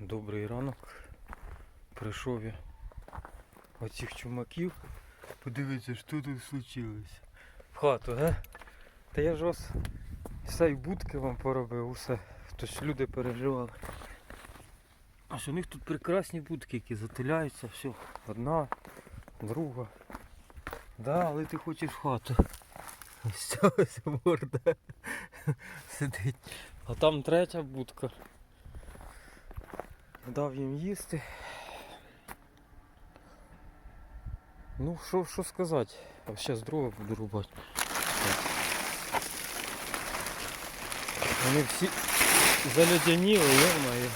Добрий ранок. Прийшов я оцих чумаків. Подивіться, що тут случилось. В хату, га? Та я ж вас все і будки вам поробив, усе. Тобто люди переживали. Ось у них тут прекрасні будки, які затиляються, все. Одна, друга. Да, але ти хочеш в хату. Ось ця морда сидить. А там третя будка. Дав їм їсти. Ну, що, сказати? А зараз дрова буду рубати. Вони всі заледяніли, йомаю.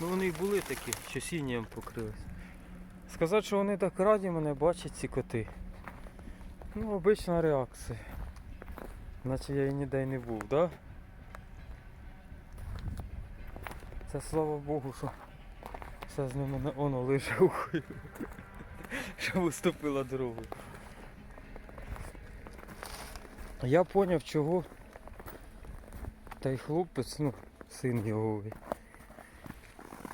Ну вони й були такі, що сінням покрились. Сказати, що вони так раді мене бачать ці коти. Ну, обична реакція. Наче я і ніде й не був, так? Да? Це слава Богу, що все з ними на воно лише ухою. Що виступила дорогою. Я поняв чого. Та й хлопець, ну, син його.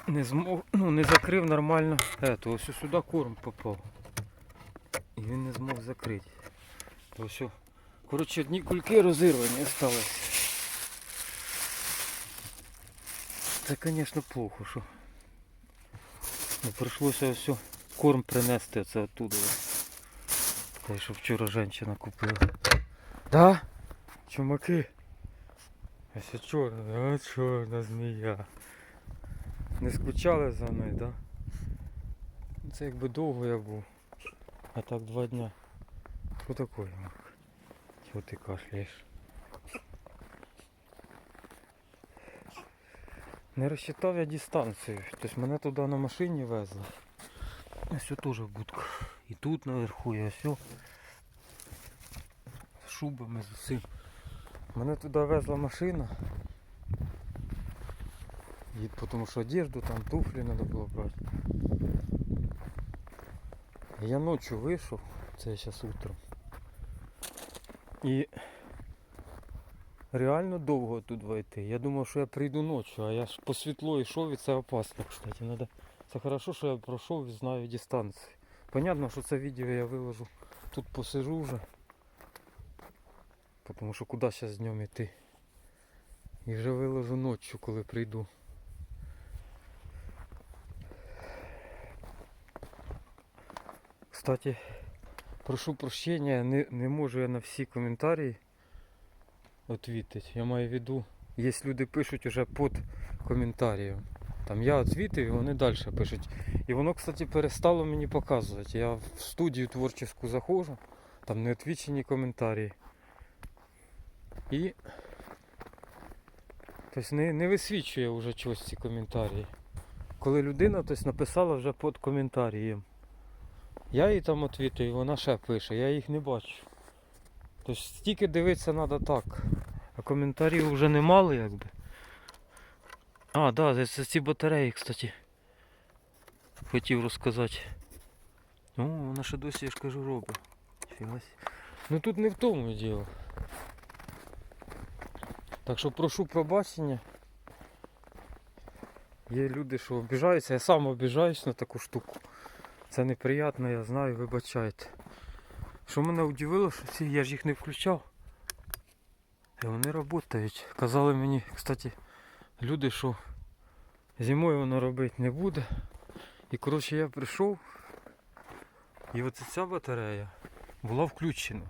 Не змог, ну не закрив нормально. Ето, ось сюди корм попав. І він не змог закрити. То все. Коротше, одні кульки розірвані осталось. Це, звісно, плохо, що. Ну, прийшлося ось корм принести це оттуда. Те, що вчора жінка купила. Да? Чумаки? Ось чорна, а чорна змія. Не скучали за мною, да? Це якби довго я був. А так два дня. Що таке, Чого ти кашляєш? Не розчитав я дистанцію. Тобто мене туди на машині везли. Ось теж будка. І тут наверху, і ось. З шубами, з усім. Мене туди везла машина. І тому що одежду, там туфлі треба було брати. Я ночью вийшов, це зараз утром. І реально довго тут войти. Я думав, що я прийду ночью, а я ж по світло йшов і це опасно, кстати. Надо... Це хорошо, що я пройшов і знаю дистанцію. Понятно, що це відео я виложу. Тут посижу вже. Тому що куди зараз днем йти. І вже виложу ночью, коли прийду. Кстати, прошу прощения, не, не можу я на всі коментарі відповідати. Я маю в виду, є люди пишуть уже під коментарієм. Там я відповідаю, і вони далі пишуть. І воно, кстати, перестало мені показувати. Я в студію творчу заходжу, там не відвічені коментарі. І тобто не, не висвічує вже чогось ці коментарі. Коли людина тобто, написала вже під коментарієм. Я їй там відповідаю, вона ще пише, я їх не бачу. Тобто стільки дивитися треба так. А коментарів вже не мало якби. А, да, це, це ці батареї, кстати. Хотів розказати. Ну, вона ще досі, я ж кажу, робить. Ну тут не в тому діло. Так що прошу пробачення. Є люди, що обіжаються, я сам обіжаюсь на таку штуку. Це неприємно, я знаю, вибачайте. Що мене удивило, що ці я ж їх не включав. І вони працюють. Казали мені, кстати, люди, що зимою воно робити не буде. І коротше я прийшов і от ця батарея була включена.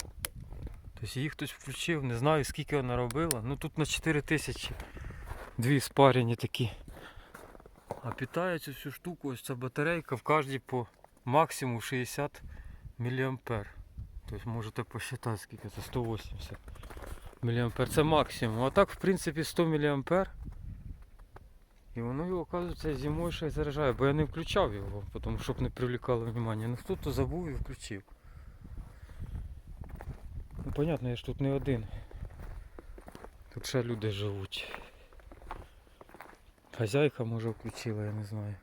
Тобто її хтось включив, не знаю скільки вона робила. Ну тут на 4 тисячі дві спарені такі. А питається всю штуку, ось ця батарейка в кожній по максимум 60 мА. Тобто можете посчитати скільки це 180 мА. Це максимум. А так в принципі 100 мА. І воно його, оказується, зимою ще й заряджає, бо я не включав його, тому щоб не привлікало внимання. Ну хто-то забув і включив. Ну понятно, я ж тут не один. Тут ще люди живуть. Хазяйка може включила, я не знаю.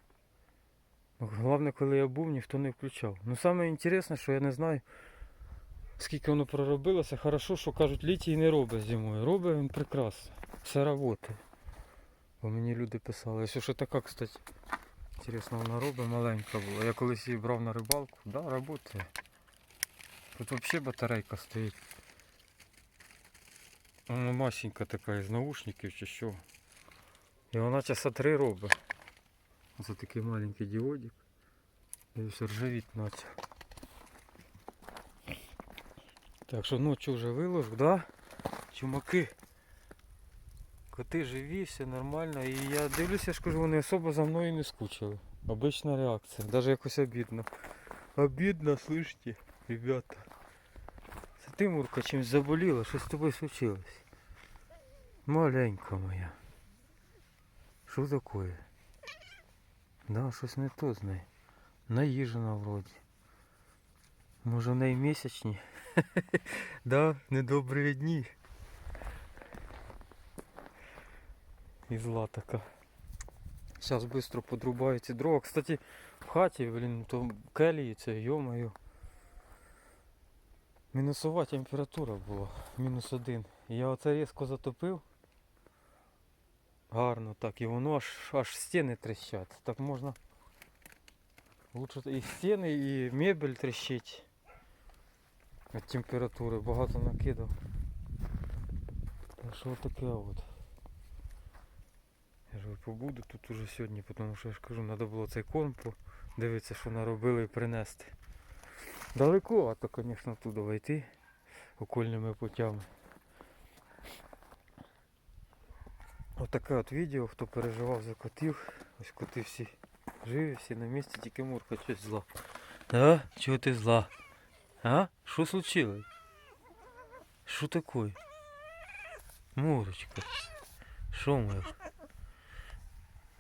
Ну, Головне, коли я був, ніхто не включав. Ну саме що я не знаю, скільки воно проробилося. Хорошо, що кажуть, літій не робить зимою. Робить він прекрасно. Все працює. Бо мені люди писали. Ось що така, кстати. Інтересно, вона робить маленька була. Я колись її брав на рибалку. Да, працює. Тут взагалі батарейка стоїть. Вона масенька така із наушників чи що. І вона часа три робить. Це такий маленький діодик. І все ржавіть наче. Так що ночі вже виложу, да? Чумаки. Коти живі, все нормально. І я дивлюся, кажу, вони особо за мною не скучили. Обична реакція. Даже якось обідно. Обідно, слышите, ребята. Це ти, Мурка, чимось заболіла, що з тобою случилось? Маленька моя. Що таке? Да, щось не то з нею. Наїжена вроді. Може в неї місячні? да, недобрі дні. І зла така. Зараз швидко подрубаю ці дрова. Кстати, в хаті, блін, то келії це, йо-моє. Мінусова температура була, мінус один. Я оце різко затопив. Гарно так, і воно аж, аж стіни тріщать. Так можна. Лучше і стіни, і мебель тріщить. Від температури багато накидав. Так що таке от. Я ж побуду тут уже сьогодні, тому що я ж кажу, треба було цей корм подивитися, що наробили і принести. Далеко, а то, звісно, туди йти окольними путями. Отаке от відео, хто переживав за котів. Ось коти всі живі, всі на місці, тільки Мурка щось зла. А? Чого ти зла? А? Що случилось? Що таке? Мурочка. Що моя?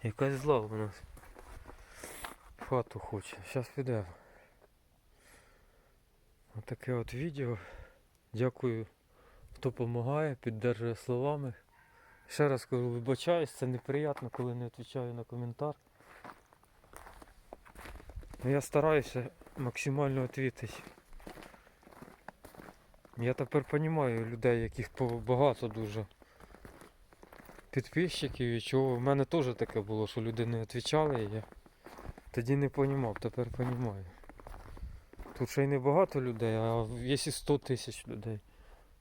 Якась зла у нас. Хату хоче. Зараз підемо. Отаке от відео. Дякую, хто допомагає, піддержує словами. Ще раз кажу, вибачаюсь, це неприємно, коли не відповідаю на коментар. Ну, я стараюся максимально відповідати. Я тепер розумію людей, яких багато дуже підписчиків і чого. В мене теж таке було, що люди не відповідали і я тоді не розумів, тепер розумію. Тут ще й не багато людей, а є і 100 тисяч людей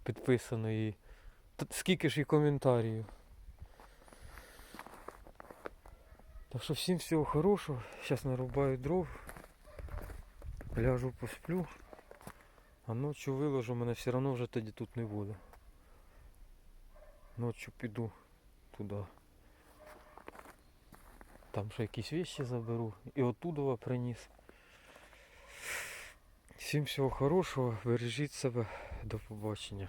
підписано і скільки ж і коментарів. Так що всім всього хорошого. Зараз нарубаю дров. Ляжу посплю. А ночі виложу, мене все одно вже тоді тут не буде. Ночі піду туди. Там ще якісь вещи заберу. І оттуда приніс. Всім всього хорошого, бережіть себе, до побачення.